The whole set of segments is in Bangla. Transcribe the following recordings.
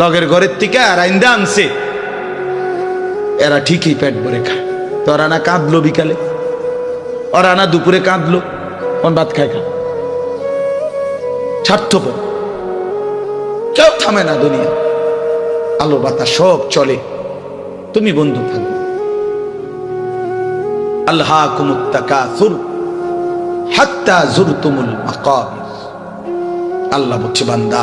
লগের ঘরের থেকে আর আইন্দা আনছে। এরা ঠিকই পেট ভরে খায়। তোরা না কাঁদলো বিকালে? ওরা না দুপুরে কাঁদলো? কোন ভাত খায় খা স্বার্থপর কেউ থামে না দুনিয়া। আলো বাতা সব চলে। তুমি বন্ধু থাকবে আল্লাহ কুমুত্তাকাসুর হাত্তা জুরতুমুল মাকাবির। আল্লাহ বলছে, বান্দা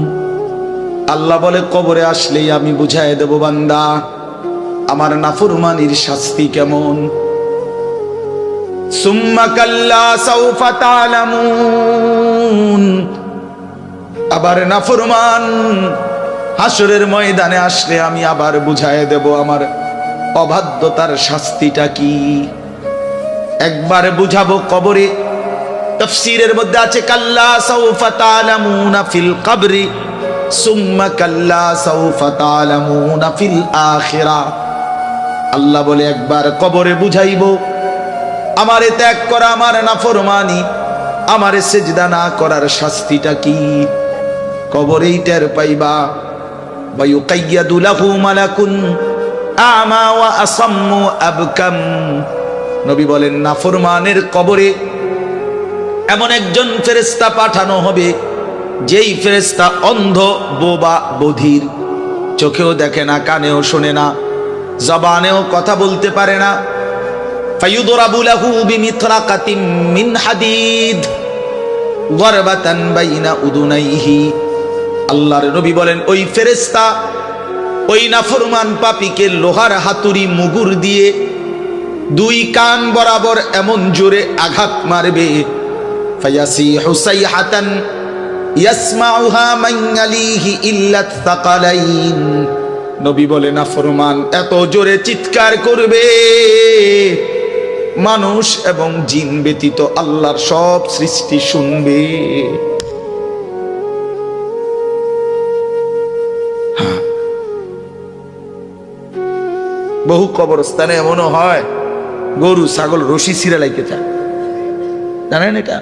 আল্লাহ বলে, কবরে আসলেই আমি বুঝাই দেব বান্দা, আমার নাফরমানির শাস্তি কেমন? সৌফা আবার নাফরমান হাসরের ময়দানে আসলে আমি আবার বুঝাই দেব আমার অবাধ্যতার শাস্তিটা কি? একবার বুঝাবো কবরে। তফসিরের মধ্যে আছে, কাল্লা সাউফা তালামুনা ফিল কবরি। সুম্মা কাল্লা সাউফা তালামুনা ফিল আখিরা আল্লাহ বলে একবার কবরে বুঝাইব আমারে ত্যাগ করা আমার নাফরমানি আমারে সেজদা না করার শাস্তিটা কি কবরেই টের পাইবা ويقيد له ملك أعمى وأصم أبكم নবী বলেন নাফরমানের কবরে এমন একজন ফেরেস্তা পাঠানো হবে যেই ফেরেস্তা অন্ধ, বোবা, বধির, চোখেও দেখে না, কানেও শোনে না, জবানেও কথা বলতে পারে না। বাইনা উদুনাইহি। আল্লাহর নবী বলেন, ওই ফেরেস্তা ওই লোহার হাতুড়ি দিয়ে দুই কান বরাবর এমন জোরে আঘাত মারবে। হাতান নবী বলে নাফরমান এত জোরে চিৎকার করবে। মানুষ এবং জিন ব্যতীত আল্লাহর সব সৃষ্টি শুনবে। বহু কবরস্থানে এমনও হয়, গরু, ছাগল, রশি ছিঁড়ে লাইতে চায়। জানেন এটা?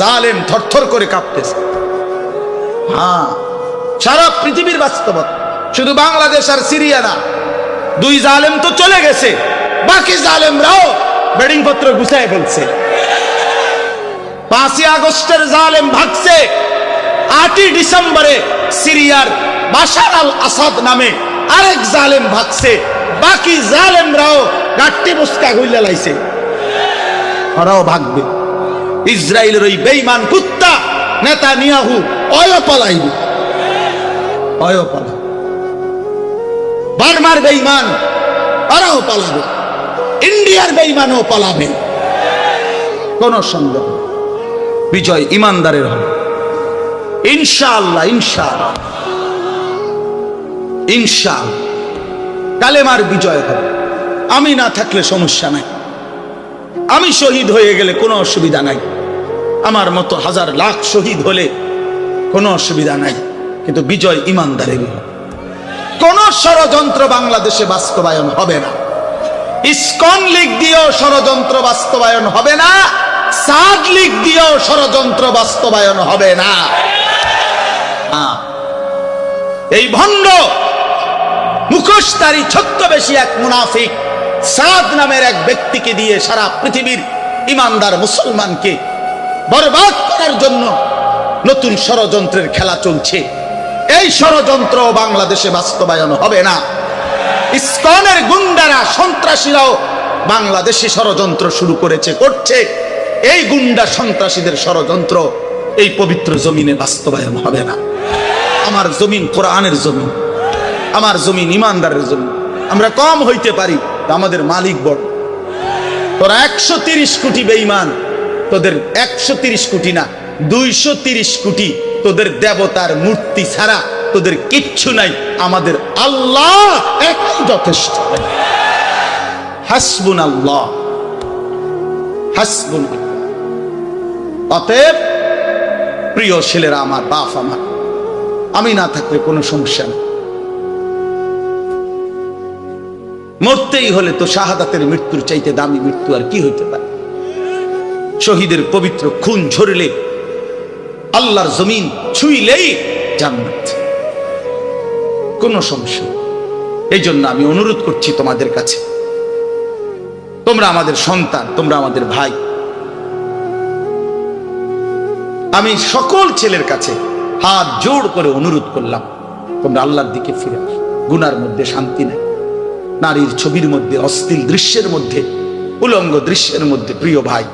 জালেম থরথর করে কাঁপতেছে। হ্যাঁ সারা পৃথিবীর বাস্তবতা। শুধু বাংলাদেশ আর সিরিয়া না, দুই জালেম তো চলে গেছে। বাকি জালেমরাও বেডিং পত্র গুছায় ফেলছে। পাঁচই আগস্টের জালেম ভাগছে। আটই ডিসেম্বরে সিরিয়ার বাশার আল আসাদ নামে আরেক জালেম ভাগছে। বাকি জালেমরাও গাট্টি মুস্কা হইলে লাইছে। ওরাও ভাগবে। ইসরায়েলের ওই বেইমান কুত্তা, নেতা নিয়াহু অয় পালাইবে। অয় পালা। বার্মার বেইমান ওরাও পালাবে। ইন্ডিয়ার বেইমানও পালাবে। কোন সন্দেহ বিজয় ইমানদারের হবে। ইনশাআল্লাহ ইনশাআল্লাহ। ইনশাআল্লাহ। কালেমার বিজয় হবে। আমি না থাকলে সমস্যা নাই। আমি শহীদ হয়ে গেলে কোনো অসুবিধা নাই। আমার মতো হাজার লাখ শহীদ হলে কোনো অসুবিধা নাই। কিন্তু বিজয় ইমানদারের কোন ষড়যন্ত্র বাংলাদেশে বাস্তবায়ন হবে না। ইসকন লীগ দিয়েও ষড়যন্ত্র বাস্তবায়ন হবে না। সাদ লীগ দিয়েও ষড়যন্ত্র বাস্তবায়ন হবে না। এই ভণ্ড, মুখোশধারী ছদ্মবেশী এক মুনাফিক সাদ নামের এক ব্যক্তিকে দিয়ে সারা পৃথিবীর ইমানদার মুসলমানকে বরবাদ করার জন্য নতুন ষড়যন্ত্রের খেলা চলছে। এই ষড়যন্ত্র বাংলাদেশে বাস্তবায়ন হবে না। ইসকনের গুন্ডারা, সন্ত্রাসীরাও বাংলাদেশে ষড়যন্ত্র শুরু করেছে, করছে। এই গুন্ডা সন্ত্রাসীদের ষড়যন্ত্র এই পবিত্র জমিনে বাস্তবায়ন হবে না। আমার জমিন কোরআনের জমিন, আমার জমিন ইমানদারের জমিন। আমরা কম হইতে পারি আমাদের মালিক বড়। তোরা একশো তিরিশ কোটি বেইমান তোদের একশো তিরিশ কোটি না, দুইশো তিরিশ কোটি তোদের দেবতার মূর্তি ছাড়া তোদের কিচ্ছু নাই, আমাদের আল্লাহ একাই যথেষ্ট। হাসবুন আল্লাহ হাসবুন। অতএব প্রিয় ছেলেরা, আমার বাপ, আমার, আমি না থাকলে কোনো সমস্যা নেই। মরতেই হলে তো শাহাদাতের মৃত্যুর চাইতে দামি মৃত্যু আর কি হইতে পারে? শহীদের পবিত্র খুন ঝরলে আল্লাহর জমিন ছুইলেই জান্নাত। কোনো সমস্যা এই জন্য আমি অনুরোধ করছি তোমাদের কাছে। তোমরা আমাদের সন্তান, তোমরা আমাদের ভাই। আমি সকল ছেলের কাছে হাত জোড় করে অনুরোধ করলাম, তোমরা আল্লাহর দিকে ফিরে আসো। গুনার মধ্যে শান্তি নেই। নারীর ছবির মধ্যে, অশ্লীল দৃশ্যের মধ্যে, উলঙ্গ দৃশ্যের মধ্যে, প্রিয় ভাই,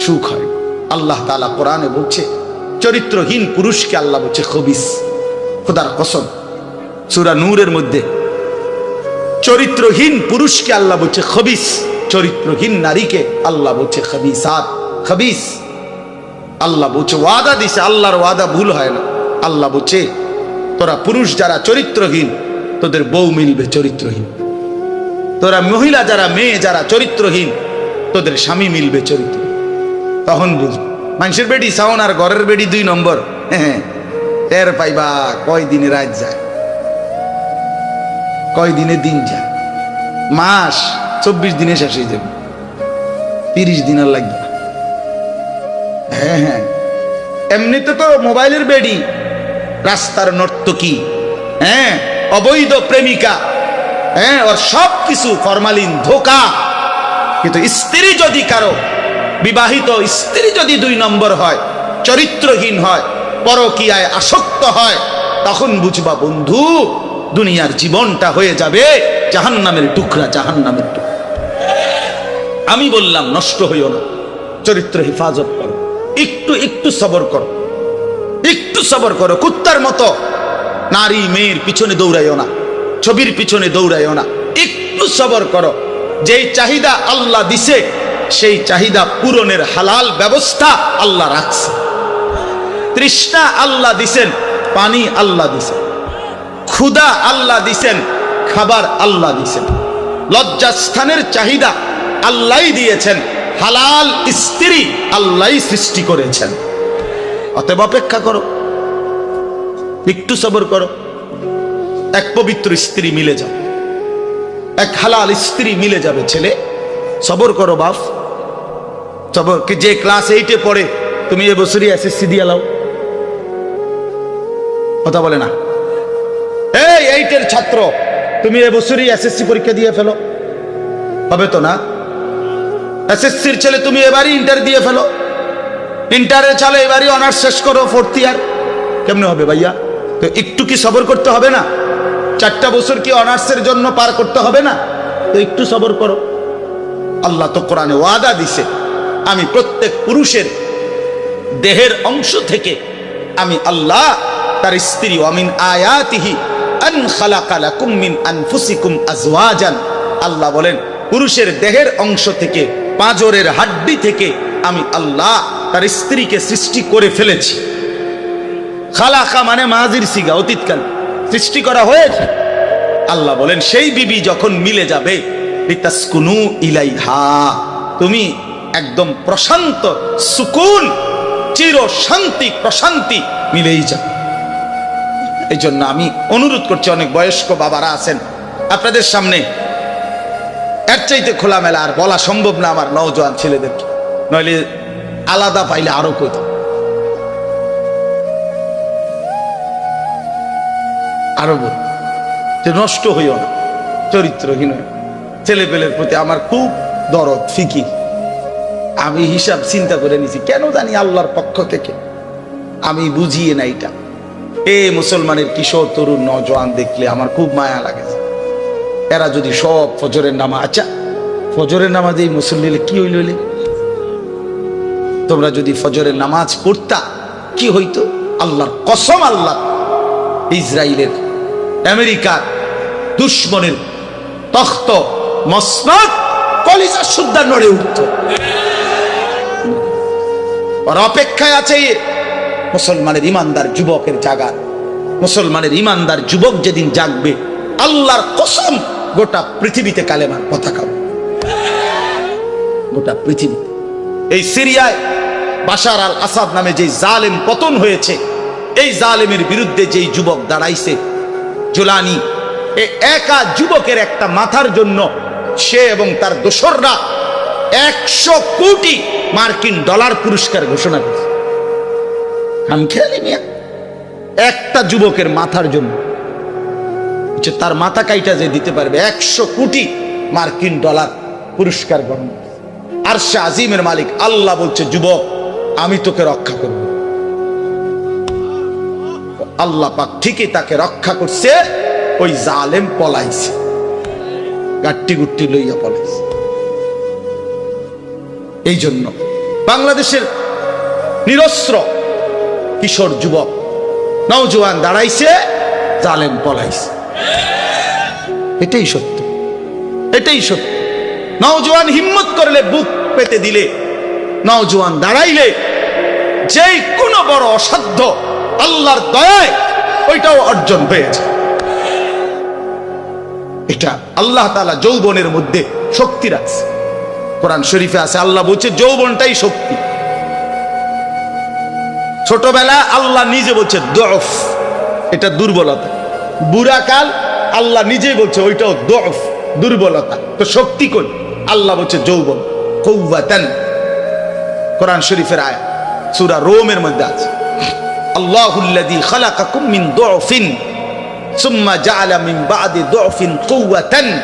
সুখ হয়। আল্লাহ তালা কোরআনে বলছে, চরিত্রহীন পুরুষকে আল্লাহ বলছে খবিস, খোদার কসম। সুরা নূরের মধ্যে, চরিত্রহীন পুরুষকে আল্লাহ বলছে খবিস, চরিত্রহীন নারীকে আল্লাহ বলছে খবিসাত, খবিস। আল্লাহ বলছে ওয়াদা দিছে, আল্লাহর ওয়াদা ভুল হয় না। আল্লাহ বলছে, তোরা পুরুষ যারা চরিত্রহীন, তোদের বউ মিলবে চরিত্রহীন। তোরা মহিলা যারা, মেয়ে যারা, চরিত্রহীন, তোদের স্বামী মিলবে চরিত্র। তখন বুঝব মানুষের বেডি সাউন আর ঘরের বেডি দুই নম্বর। হ্যাঁ টের পাইবা কয় দিনে রাত যায়। কয় দিনে দিন যায়। মাস চব্বিশ দিনে শেষ হয়ে যাবে। তিরিশ দিন আর লাগবে হ্যাঁ হ্যাঁ এমনিতে তো মোবাইলের বেডি। রাস্তার নর্তকী হ্যাঁ অবৈধ প্রেমিকা। হ্যাঁ ওর সব কিছু ফরমালিন, ধোকা। কিন্তু স্ত্রী যদি কারও বিবাহিত, স্ত্রী যদি দুই নম্বর হয়, চরিত্রহীন হয়, পরকীয়ায় আসক্ত হয়, তখন বুঝবা বন্ধু, দুনিয়ার জীবনটা হয়ে যাবে জাহান্নামের টুকরা জাহান্নামের টুকরা। আমি বললাম, নষ্ট হইও না, চরিত্র হেফাজত করো। একটু একটু সবর করো। একটু সবর করো, কুত্তার মতো। নারী, মেয়ের পিছনে দৌড়াইও না। ছবির পিছনে দৌড়াইও না। একটু সবর করো। যেই চাহিদা আল্লাহ দিছে, সেই চাহিদা পূরণের হালাল ব্যবস্থা আল্লাহ রাখছে। তৃষ্ণা আল্লাহ দিছেন, পানি আল্লাহ দিছেন। ক্ষুদা আল্লাহ দিছেন, খাবার আল্লাহ দিছেন। লজ্জাস্থানের চাহিদা আল্লাহ দিয়েছেন, হালাল স্ত্রী আল্লাহ সৃষ্টি করেছেন। অতএব অপেক্ষা করো। একটু সবর করো। এক পবিত্র স্ত্রী মিলে যাবে এক হালাল স্ত্রী মিলে যাবে, ছেলে। সবর করো, বাপ। সবর যে ক্লাস এইটে পড়ে, তুমি এবছরই এসএসসি দিয়ে লাও। কথা বলে না। এই এইটের ছাত্র, তুমি এবছরই এসএসসি পরীক্ষা দিয়ে ফেলো। হবে তো না? এসএসসির ছেলে তুমি এবারই ইন্টার দিয়ে ফেলো। ইন্টারে চালে, এবারই অনার্স শেষ করো ফোর্থ ইয়ার কেমনে হবে ভাইয়া? তো একটু কি সবর করতে হবে না? চারটা বছর কি অনার্সের জন্য পার করতে হবে না? তো একটু সবর করো। আল্লাহ তো কোরআনে ওয়াদা দিছে, আমি প্রত্যেক পুরুষের দেহের অংশ থেকে আমি আল্লাহ তার স্ত্রী অমিন আয়াতিহি আন খালাকা লাকুম মিন আনফুসিকুম আজওয়াজান। আল্লাহ বলেন, পুরুষের দেহের অংশ থেকে, পাঁজরের হাড্ডি থেকে আমি আল্লাহ তার স্ত্রীকে সৃষ্টি করে ফেলেছি। খালাকা মানে মাজির সিগা, অতীতকাল। সৃষ্টি করা হয়েছে। আল্লাহ বলেন, সেই বিবি যখন মিলে যাবে তুমি একদম প্রশান্ত, সুকুন, চির শান্তি, প্রশান্তি মিলেই যাবে। এই জন্য আমি অনুরোধ করছি, অনেক বয়স্ক বাবারা আছেন, আপনাদের সামনে এর চাইতে খোলামেলা আর বলা সম্ভব না আমার নওজোয়ান ছেলেদেরকে। নইলে আলাদা পাইলে আরও কইতাম। আরও বল। যে নষ্ট হইও না, চরিত্রহীন হইও না। ছেলেপেলের প্রতি আমার খুব দরদ, ফিকির। আমি হিসাব চিন্তা করে নিছি, কেন জানি আল্লাহর পক্ষ থেকে। আমি বুঝিয়ে না এটা। এ মুসলমানের কিশোর, তরুণ, নজওয়ান দেখলে আমার খুব মায়া লাগে। এরা যদি সব ফজরের নামা আচ্ছা ফজরের নামাজে এই মুসল্লিলে কি হইলে? তোমরা যদি ফজরের নামাজ পড়তা, কি হইতো? আল্লাহর কসম আল্লাহ ইসরায়েলের আমেরিকার দুশ্মনের তখ্ত মসনদ, কলিজা সুদ্ধা নড়ে উঠত। ওর অপেক্ষায় আছে মুসলমানের ইমানদার যুবকের জাগার মুসলমানের ইমানদার যুবক যেদিন জাগবে, আল্লাহর কসম, গোটা পৃথিবীতে কালেমার পতাকা। গোটা পৃথিবী এই সিরিয়ায় বাশার আল আসাদ নামে যে জালেম পতন হয়েছে, এই জালেমের বিরুদ্ধে যেই যুবক দাঁড়াইছে জুলানি এ একা যুবকের একটা মাথার জন্য সে এবং তার দোসররা একশো কোটি মার্কিন ডলার পুরস্কার ঘোষণা করেছে। আমি খেয়ালি মিয়া, একটা যুবকের মাথার জন্য। হচ্ছে তার মাথা কাইটা যে দিতে পারবে, একশো কোটি মার্কিন ডলার পুরস্কার গ্রহণ। আর সে আজিমের মালিক আল্লাহ বলছে, যুবক, আমি তোকে রক্ষা করব। আল্লাহ পাক ঠিকই তাকে রক্ষা করছে, ওই জালেম পলাইছে। গাট্টি গুট্টি লইয়া পলাইছে। এই জন্য বাংলাদেশের নিরস্ত্র কিশোর যুবক নওজোয়ান দাঁড়াইছে, জালেম পলাইছে। এটাই সত্য। এটাই সত্য। নওজোয়ান হিম্মত করলে, বুক পেতে দিলে, নওজোয়ান দাঁড়াইলে, যেই কোনো বড় অসাধ্য আল্লাহর দয়ায় ওইটাও অর্জন হয়েছে। এটা আল্লাহ তাআলা যৌবনের মধ্যে শক্তি রাখছে। কোরআন শরীফে আছে, আল্লাহ বলছে, যৌবনটাই শক্তি। ছোটবেলা আল্লাহ নিজে বলছে দফ এটা দুর্বলতা। বুড়াকাল আল্লাহ নিজেই বলছে, ওইটাও দফ দুর্বলতা। তো শক্তি কই? আল্লাহ বলছে, যৌবন। কৌবাতান কোরআন শরীফের আয়া সূরা রোমের মধ্যে আছে। খালাকাকুম মিন সুম্মা জাআলা মিন বাদি কুওয়াতান,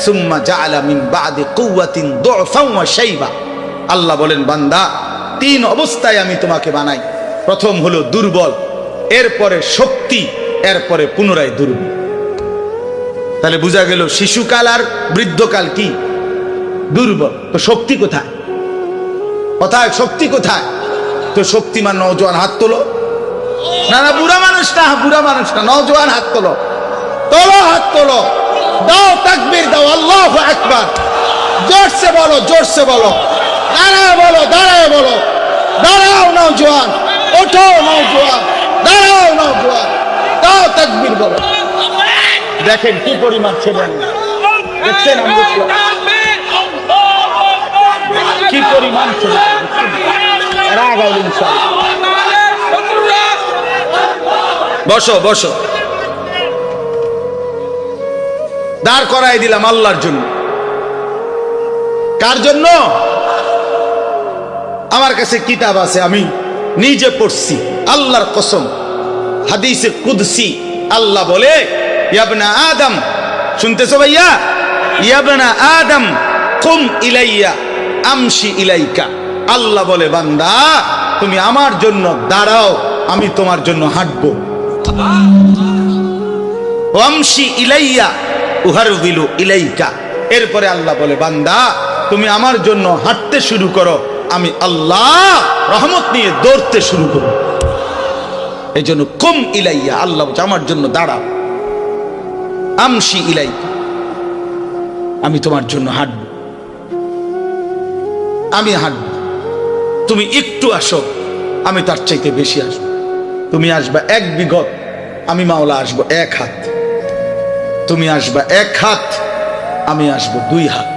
সুম্মা জাআলা মিন বাদি কুওয়াতিন ওয়া শাইবা। আল্লাহ বলেন, বান্দা, তিন অবস্থায় আমি তোমাকে বানাই। প্রথম হলো দুর্বল, এরপরে শক্তি, এরপরে পুনরায় দুর্বল। তাহলে বোঝা গেল, শিশুকাল আর বৃদ্ধকাল কি? দুর্বল। তো শক্তি কোথায়? কোথায় শক্তি কোথায়? তো শক্তিমান নৌজওয়ান হাত তোলো। না না, বুড়া মানুষ না, বুড়া মানুষ না নৌজওয়ান হাত তোলো। তোলো, হাত তোলো। দাও তাকবীর, দাও, আল্লাহ একবার জোরসে বলো জোরসে বলো। দাঁড়ায় বলো দাঁড়ায় বলো। দাঁড়াও নৌজওয়ান ওঠো নৌজওয়ান দাঁড়াও নৌজওয়ান দাও তাকবীর বলো। দেখেন কি পরিমাণ ছেলে দেখছেন কি? পরিমাণ ছেলে আগাইল ইনশাআল্লাহ। বসো বসো। দাঁড় করাই দিলাম আল্লাহর জন্য। কার জন্য? আমার কাছে কিতাব আছে, আমি নিজে পড়ছি, আল্লাহর কসম। হাদিসে কুদসি, আল্লাহ বলে, ইয়াবনা আদম, শুনতেছো ভাইয়া? ইয়াবনা আদম, কুম ইলাইয়া, আমশি ইলাইকা। আল্লাহ বলে, বান্দা, তুমি আমার জন্য দাঁড়াও, আমি তোমার জন্য হাঁটবো। ইলাইয়া উহার ইলাইকা। এরপরে আল্লাহ বলে, বান্দা, তুমি আমার জন্য হাঁটতে শুরু করো, আমি আল্লাহ রহমত নিয়ে দৌড়তে শুরু করো এই জন্য কুম ইলাইয়া, আল্লাহ আমার জন্য দাঁড়াও। আমশি ইলাইকা, আমি তোমার জন্য হাঁটব। আমি হাঁটব। তুমি একটু আসো, আমি তার চাইতে বেশি আসব। তুমি আসবা এক বিঘত আমি মাওলা আসব এক হাত। তুমি আসবা এক হাত, আমি আসব দুই হাত।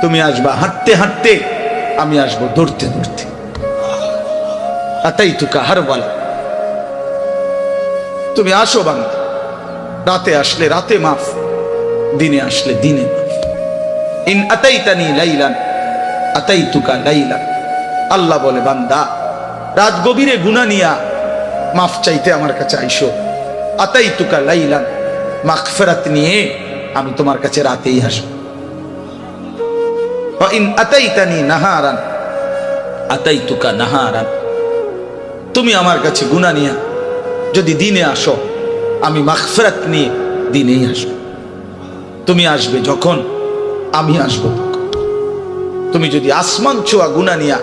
তুমি আসবা হাঁটতে হাঁটতে, আমি আসব দৌড়তে দৌড়তে। আতাই তুকা হার বলা তুমি আসো বাংলা রাতে আসলে রাতে মাফ, দিনে আসলে দিনে মাফ। ইন আতাইতানি লাইলান আতাইতুকা লাইলান আল্লাহ বলে, বান্দা, রাত গভীরে গুনা নিয়া মাফ চাইতে আমার কাছে আইসো। আতাইতুকা লাইলান, মাগফিরাত নিয়ে আমি তোমার কাছে রাতেই আসব। তুমি আমার কাছে নিয়া, যদি দিনে আসো, আমি নিয়ে দিনেই আসব। তুমি আসবে যখন আমি আসব তুমি যদি আসমান ছোঁয়া গুনা নিয়া,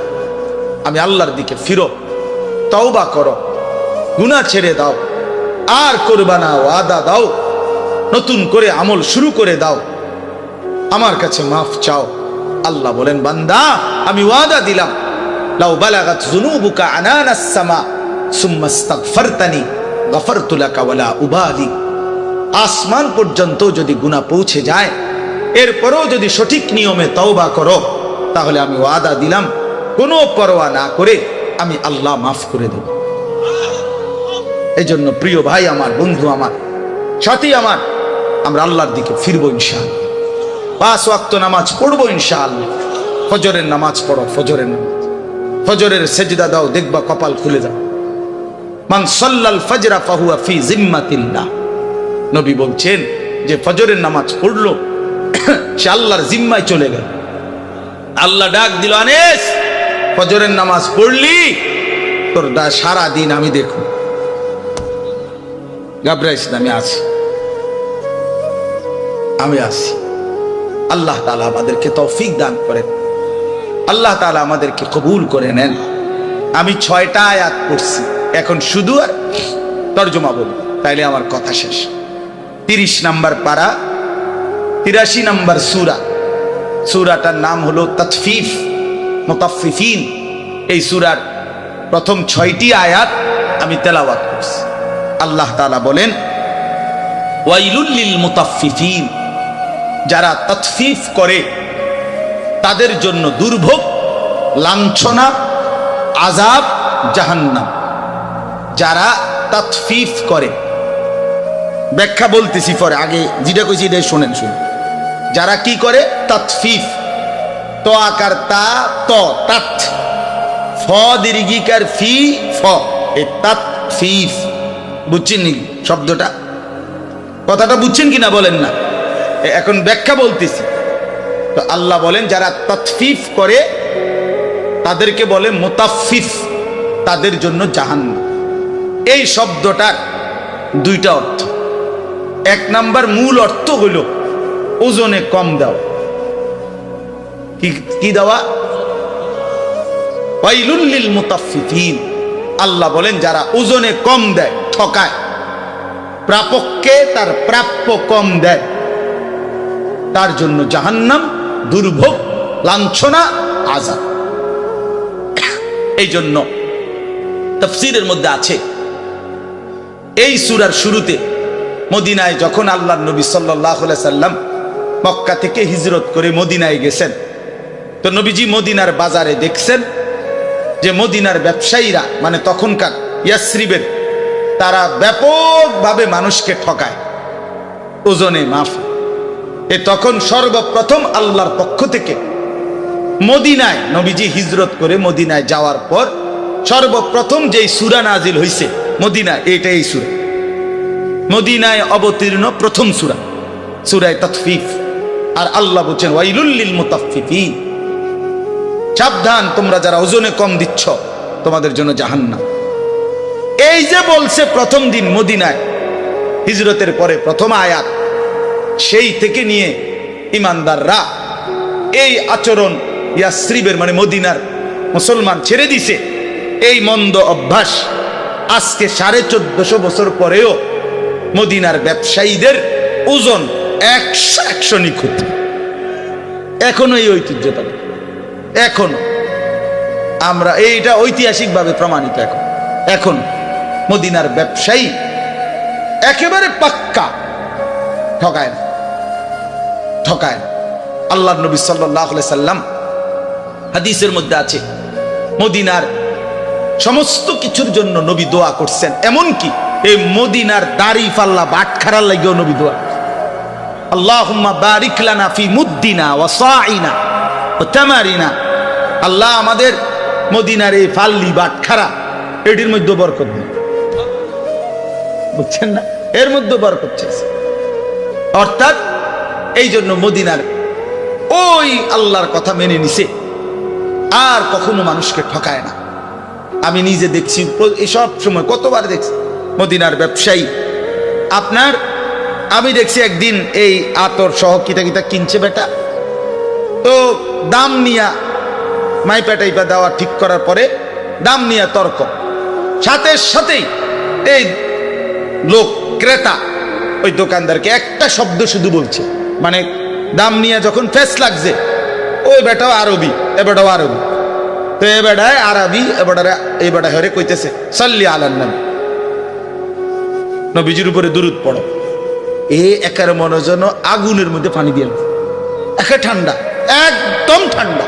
আমি আল্লাহর দিকে ফিরো, তওবা করো, গুনাহ ছেড়ে দাও আর করবা না, ওয়াদা দাও। নতুন করে আমল শুরু করে দাও। আমার কাছে মাফ চাও। আল্লাহ বলেন, বান্দা, আমি ওয়াদা দিলাম। লাউ বালাগাত যুনুবুকা আনানাস সামা, সুম্মা ইস্তাগফারতানি, গফরতু লাকা ওয়ালা উবালি। আসমান পর্যন্ত যদি গুনাহ পৌঁছে যায়, এরপরও যদি সঠিক নিয়মে তওবা করো, তাহলে আমি ওয়াদা দিলাম। কোনো পরোয়া না করে আমি আল্লাহ মাফ করে দেব। এই জন্য প্রিয় ভাই আমার, বন্ধু আমার, সাথী আমার, আমরা আল্লাহর দিকে ফিরবো ইনশাআল্লাহ। পাঁচ ওয়াক্ত নামাজ পড়ব ইনশাআল্লাহ। ফজরের নামাজ পড়ো, ফজরের নামাজ। ফজরের সেজদা দাও, দেখবা কপাল খুলে যাও মান সাল্লাল ফজরা ফাহুয়া ফি জিম্মাতিল্লাহ। নবী বলছেন যে ফজরের নামাজ পড়ল, সে আল্লাহর জিম্মায় চলে গেল। আল্লাহ ডাক দিল, আনেস, ফজরের নামাজ পড়লি, তোর সারা দিন আমি দেখো গাবরাইস না, আমি আছি। আমি আছি। আল্লাহ তালা আমাদেরকে তৌফিক দান করেন। আল্লাহ তালা আমাদেরকে কবুল করে নেন। আমি ছয়টা আয়াত পড়ছি। এখন শুধু আর তর্জমা বলব। তাইলে আমার কথা শেষ। তিরিশ নাম্বার পারা তিরাশি নাম্বার সুরা। সুরাটার নাম হলো তৎফিফ মোতাফিফিন এই সুরার প্রথম ছয়টি আয়াত আমি তেলাওয়াত করছি। আল্লাহ তালা বলেন ওয়াইলুল্লিল মুতাফফিফিন। যারা তৎফিফ করে তাদের জন্য দুর্ভোগ লাঞ্ছনা আজাব জাহান্নাম। যারা তৎফিফ করে ব্যাখ্যা বলতেছি পরে আগে যেটা কইছি এটাই শোনেন শুনুন। যারা কি করে? তৎফিফ। তো আকার তা ত তাত ফ দীর্ঘিকার ফি ফ। এ তাত ফিফ বুঝছেন নি শব্দটা? কথাটা বুঝছেন কিনা বলেন না। এখন ব্যাখ্যা বলতেছি। তো আল্লাহ বলেন, যারা তৎফিফ করে, তাদেরকে বলে মোতাফিফ তাদের জন্য জাহান্ন এই শব্দটার দুইটা অর্থ। এক নাম্বার মূল অর্থ হইল ওজনে কম দেওয়া। কি দেওয়া? ওয়াইলুল্লিল মুতাফফিফিন। আল্লাহ বলেন, যারা ওজনে কম দেয় ঠকায় প্রাপককে তার প্রাপ্য কম দেয়। তার জন্য জাহান্নাম দুর্ভোগ, লাঞ্ছনা আজাদ এই জন্য তফসিরের মধ্যে আছে, এই সুরার শুরুতে মদিনায় যখন আল্লাহ নবী সাল্লাম মক্কা থেকে হিজরত করে মদিনায় গেছেন, তো নবীজি মদিনার বাজারে দেখছেন যে মদিনার ব্যবসায়ীরা মানে তখনকার ইয়াসরিবের তারা ব্যাপকভাবে মানুষকে ঠকায়। ওজনে মাফ। এ তখন সর্বপ্রথম আল্লাহর পক্ষ থেকে মদিনায় নবীজি হিজরত করে মদিনায় যাওয়ার পর সর্বপ্রথম যেই সুরা নাজিল হইছে, মদিনায় এটা এই সুরা। মদিনায় অবতীর্ণ প্রথম সুরা, সুরায় তৎফিফ আর আল্লাহ বলছেন ওয়াইলুল্লিল মুতাফফিফিন। সাবধান, তোমরা যারা ওজনে কম দিচ্ছ, তোমাদের জন্য জাহান্নাম। এই যে বলছে প্রথম দিন মদিনায়, হিজরতের পরে প্রথম আয়াত, সেই থেকে নিয়ে ইমানদাররা এই আচরণ ইয়াসরিবের মানে মদিনার মুসলমান ছেড়ে দিছে। এই মন্দ অভ্যাস আজকে সাড়ে চোদ্দশো বছর পরেও মদিনার ব্যবসায়ীদের ওজন একশো একশো নিখুঁত। এখনও এই ঐতিহ্যটা এখনও। আমরা এইটা ঐতিহাসিকভাবে প্রমাণিত এখন। এখন মদিনার ব্যবসায়ী। একেবারে পাক্কা। ঠকায় না। ঠকায় আল্লাহ নবী সাল্লাম হাদিসের মধ্যে আছে, মদিনার সমস্ত কিছুর জন্য নবী দোয়া করছেন। এমনকি এই মদিনার দাড়ি ফাল্লা বাটখারার লাগেও নবী দোয়া তামারিনা। আল্লাহ আমাদের মদিনার এই ফাল্লি বাটখারা এটির মধ্যে বরকত দিন। বুঝছেন না? এর মধ্যে বরকত চাইছে। অর্থাৎ এই জন্য মদিনার ওই আল্লাহর কথা মেনে নিছে, আর কখনো মানুষকে ঠকায় না। আমি নিজে দেখছি সব সময় কতবার দেখছি, মদিনার ব্যবসায়ী। আপনার, আমি দেখছি একদিন এই আতর সহ কিতা কিতা কিনছে বেটা। তো দাম নিয়া মাইপা টাইপা দেওয়া ঠিক করার পরে দাম নিয়া তর্ক। সাথে সাথেই এই লোক, ক্রেতা। ওই দোকানদারকে একটা শব্দ শুধু বলছে। মানে দাম নিয়ে যখন ফেস লাগছে ওই বেটাও আরবি, এ বেটাও আরবি। তো এ বেটায় আরবি, এ বেটারে এই বেটা হরে কইতেছে, সাল্লি আলান নাম নবীজির উপরে দূরত পড়ো। এ একার মনে যেন আগুনের মধ্যে পানি দিয়ে একে ঠান্ডা, একদম ঠান্ডা।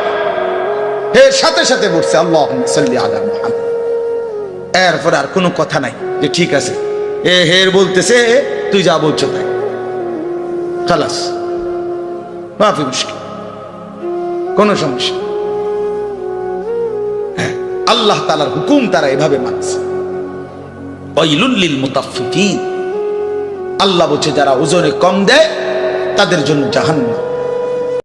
হে, সাথে সাথে বলছে আল্লাহ সাল্লি আলা মুহাম্মদ। এরপর আর কোনো কথা নাই যে ঠিক আছে। এ হের বলতেছে তুই যা বলছো তাই। খালাস। মাফি মুশকিল। কোনো সমস্যা হ্যাঁ, আল্লাহ তালার হুকুম তারা এভাবে মানছে। আল্লাহ বলছে যারা ওজনে কম দেয় তাদের জন্য জাহান্নাম।